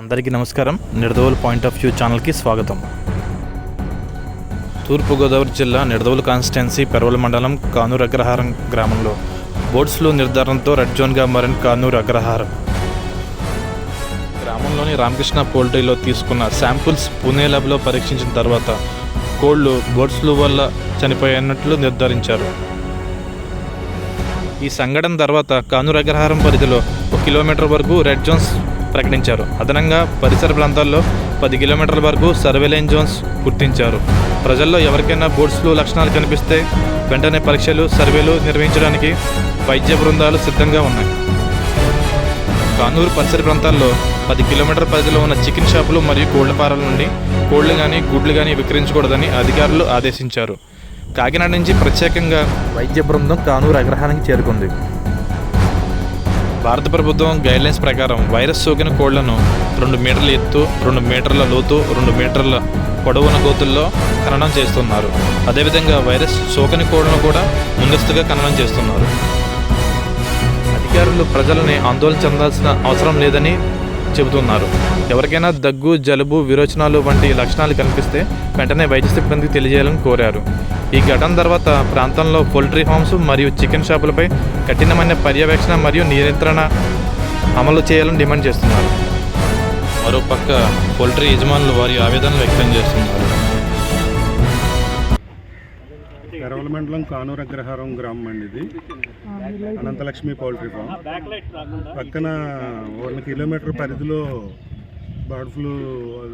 అందరికీ నమస్కారం. Nidadavolu point of view ఛానల్కి స్వాగతం. తూర్పుగోదావరి జిల్లా నిడదవోలు కాన్స్టిట్యున్సీ పెరవల మండలం కానూరు అగ్రహారం గ్రామంలో బోర్డ్స్ నిర్ధారణతో రెడ్ జోన్గా మారిన కానూరు అగ్రహారం. గ్రామంలోని రామకృష్ణ పోల్ట్రీలో తీసుకున్న శాంపుల్స్ పూణే ల్యాబ్లో పరీక్షించిన తర్వాత కోళ్ళు బోట్స్లు వల్ల చనిపోయినట్లు నిర్ధారించారు. ఈ సంఘటన తర్వాత కానూరు అగ్రహారం పరిధిలో ఒక కిలోమీటర్ వరకు రెడ్ జోన్స్ ప్రకటించారు. అదనంగా పరిసర ప్రాంతాల్లో పది కిలోమీటర్ల వరకు సర్వేలైన్ జోన్స్ గుర్తించారు. ప్రజల్లో ఎవరికైనా బోర్డ్స్ ఫ్లూ లక్షణాలు కనిపిస్తే వెంటనే పరీక్షలు సర్వేలు నిర్వహించడానికి వైద్య బృందాలు సిద్ధంగా ఉన్నాయి. కానూరు పరిసర ప్రాంతాల్లో పది కిలోమీటర్ పరిధిలో ఉన్న చికెన్ షాపులు మరియు కోళ్ళ ఫారాల నుండి కోళ్ళు కానీ గుడ్లు కానీ విక్రయించకూడదని అధికారులు ఆదేశించారు. కాకినాడ నుంచి ప్రత్యేకంగా వైద్య బృందం కానూరు అగ్రహానికి చేరుకుంది. భారత ప్రభుత్వం గైడ్లైన్స్ ప్రకారం వైరస్ సోకిన కోళ్ళను రెండు మీటర్ల ఎత్తు రెండు మీటర్ల లోతు రెండు మీటర్ల పొడవున గోతుల్లో ఖననం చేస్తున్నారు. అదేవిధంగా వైరస్ సోకని కోళ్ళను కూడా ముందస్తుగా ఖననం చేస్తున్నారు. అధికారులు ప్రజలని ఆందోళన చెందాల్సిన అవసరం లేదని చెబుతున్నారు. ఎవరికైనా దగ్గు జలుబు విరోచనాలు వంటి లక్షణాలు కనిపిస్తే వెంటనే వైద్య సిబ్బందికి తెలియజేయాలని కోరారు. ఈ ఘటన తర్వాత ప్రాంతంలో పౌల్ట్రీ ఫామ్స్ మరియు చికెన్ షాపులపై కఠినమైన పర్యవేక్షణ మరియు నియంత్రణ అమలు చేయాలని డిమాండ్ చేస్తున్నారు. మరోపక్క పౌల్ట్రీ యజమానులు వారి ఆవేదనలు వ్యక్తం చేస్తున్నారు. కరవల మండలం కానూరు అగ్రహారం గ్రామం అండి ఇది. Anantalakshmi poultry farm. పక్కన వన్ కిలోమీటర్ పరిధిలో బర్డ్ ఫ్లూ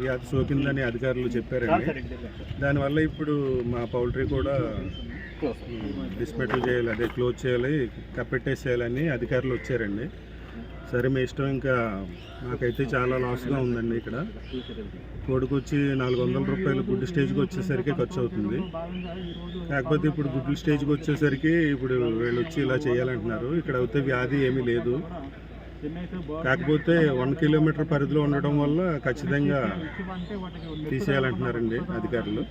వ్యాధి సోకిందని అధికారులు చెప్పారండి. దానివల్ల ఇప్పుడు మా పౌల్ట్రీ కూడా డిస్మెటల్ చేయాలి అదే క్లోజ్ చేయాలి కప్పెట్టేసేయాలని అధికారులు వచ్చారండి. సరే మీ ఇష్టం ఇంకా నాకైతే చాలా లాస్గా ఉందండి ఇక్కడ. కోడికి వచ్చి నాలుగు వందల రూపాయలు గుడ్డు స్టేజ్కి వచ్చేసరికి ఖర్చు అవుతుంది కాకపోతే ఇప్పుడు గుడ్డు స్టేజ్కి వచ్చేసరికి ఇప్పుడు వీళ్ళు వచ్చి ఇలా చేయాలంటున్నారు. ఇక్కడ అయితే వ్యాధి ఏమీ లేదు. కాకపోతే వన్ కిలోమీటర్ పరిధిలో ఉండడం వల్ల ఖచ్చితంగా తీసేయాలంటున్నారండి అధికారులు.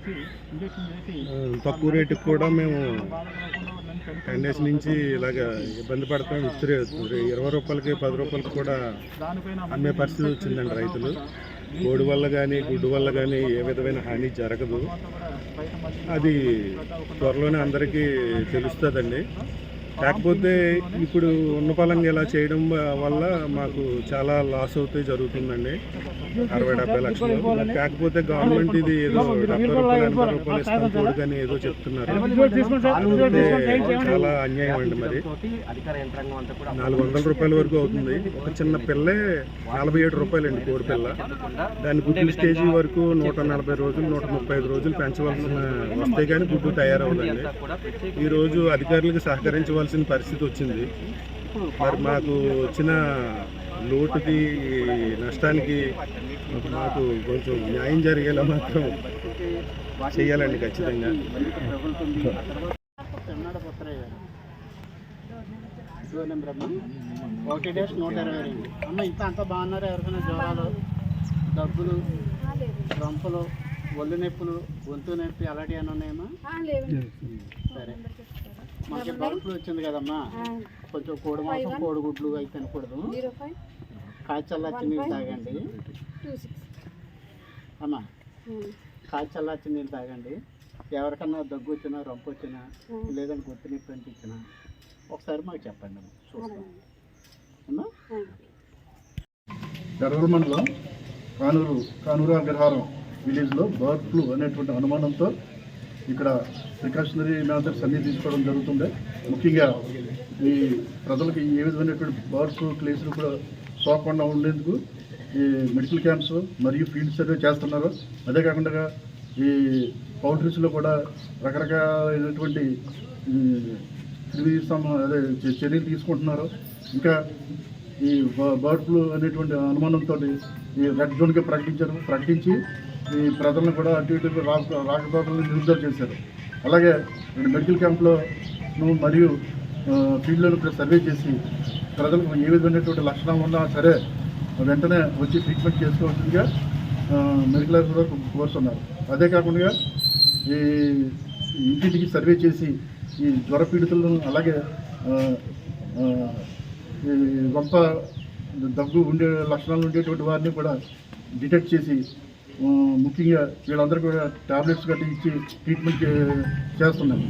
తక్కువ రేటుకి కూడా మేము టెన్ డేస్ నుంచి ఇలాగ ఇబ్బంది పడతాం ఇద్దరు ఇరవై రూపాయలకి పది రూపాయలకి కూడా అమ్మే పరిస్థితి వచ్చిందండి రైతులు. కోడి వల్ల కానీ గుడ్డు వల్ల కానీ ఏ విధమైన హాని జరగదు. అది త్వరలోనే అందరికీ తెలుస్తుందండి. కాకపోతే ఇప్పుడు ఉన్న పలంగా ఇలా చేయడం వల్ల మాకు చాలా లాస్ అవుతాయి జరుగుతుందండి. అరవై డెబ్బై లక్షలు. కాకపోతే గవర్నమెంట్ ఇది ఏదో డెబ్బై రూపాయలు ఎనభై రూపాయలు ఇస్తాం కోడి ఏదో చెప్తున్నారు. చాలా అన్యాయం అండి మరి. నాలుగు వందల రూపాయల వరకు అవుతుంది. ఒక చిన్న పిల్లే నలభై ఏడు రూపాయలు అండి కోడి పిల్ల. దాని గుడ్డు స్టేజీ వరకు నూట నలభై రోజులు నూట ముప్పై ఐదు రోజులు పెంచవలసిన వస్తే కానీ గుడ్డు తయారవుదండి ఈరోజు అధికారులకు సహకరించవలసిన పరిస్థితి వచ్చింది. మరి మాకు వచ్చిన లోటుకి నష్టానికి మాకు కొంచెం న్యాయం జరిగేలా మాత్రం చేయాలండి ఖచ్చితంగా. ఒకటి డేస్ నూట ఇరవై రెండు. అమ్మ ఇంత అంత బాగున్నారు? ఎవరికైనా జ్వరాలు దగ్గులు రొంపలు ఒళ్ళు నొప్పులు గొంతు నొప్పి అలాంటివి ఏమైనా ఉన్నాయమ్మా? సరే. మనకి బల్బులు వచ్చింది కదమ్మా. కొంచెం కోడి మాంసం కోడిగుడ్లు అవి తినకూడదు. కాచల్లాచి నీళ్ళు తాగండి. అమ్మా కాచల్లాచి నీళ్ళు తాగండి. ఎవరికన్నా దగ్గు వచ్చినా రొంపు వచ్చినా లేదంటే గొంతు నొప్పి అనిపించినా ఒకసారి మాకు చెప్పండి అమ్మా చూస్తాం. అమ్మా. గర్వల మండలం కానూరు కానూరు అగ్రహారం విలేజ్లో బర్డ్ ఫ్లూ అనేటువంటి అనుమానంతో ఇక్కడ ప్రికాషనరీ మెజర్స్ అన్నీ తీసుకోవడం జరుగుతుంది ముఖ్యంగా ఈ ప్రజలకు ఏ విధమైనటువంటి బర్డ్స్ క్లేసులు కూడా సోకకుండా ఉండేందుకు ఈ మెడికల్ క్యాంప్స్ మరియు ఫీల్డ్ సర్వే చేస్తున్నారు. అదే కాకుండా ఈ పౌల్ట్రీస్లో కూడా రకరకాలైనటువంటి ఈ, క్రిమి అదే చర్యలు తీసుకుంటున్నారు. ఇంకా ఈ బ- బర్డ్ ఫ్లూ అనేటువంటి అనుమానంతో ఈ రెడ్ జోన్గా ప్రకటించారు ప్రకటించి ఈ ప్రజలను కూడా అటు ఇటు రాకపోకలను నిలుపుదల చేశారు. అలాగే మెడికల్ క్యాంప్లో మరియు ఫీల్డ్లను ఫీల్డ్లో కూడా సర్వే చేసి ప్రజలకు ఏ విధమైనటువంటి లక్షణాలు ఉన్నా సరే వెంటనే వచ్చి ట్రీట్మెంట్ చేసుకోవాల్సిందిగా మెడికల్ కూడా కోరుతున్నారు. అదే కాకుండా ఈ ఇంటింటికి సర్వే చేసి ఈ జ్వర పీడితులను అలాగే ఈ గొప్ప దగ్గు ఉండే లక్షణాలు ఉండేటువంటి వారిని కూడా డిటెక్ట్ చేసి ముఖ్యంగా వీళ్ళందరూ కూడా టాబ్లెట్స్ గట్టి ఇచ్చి ట్రీట్మెంట్ చే- చేస్తున్నాం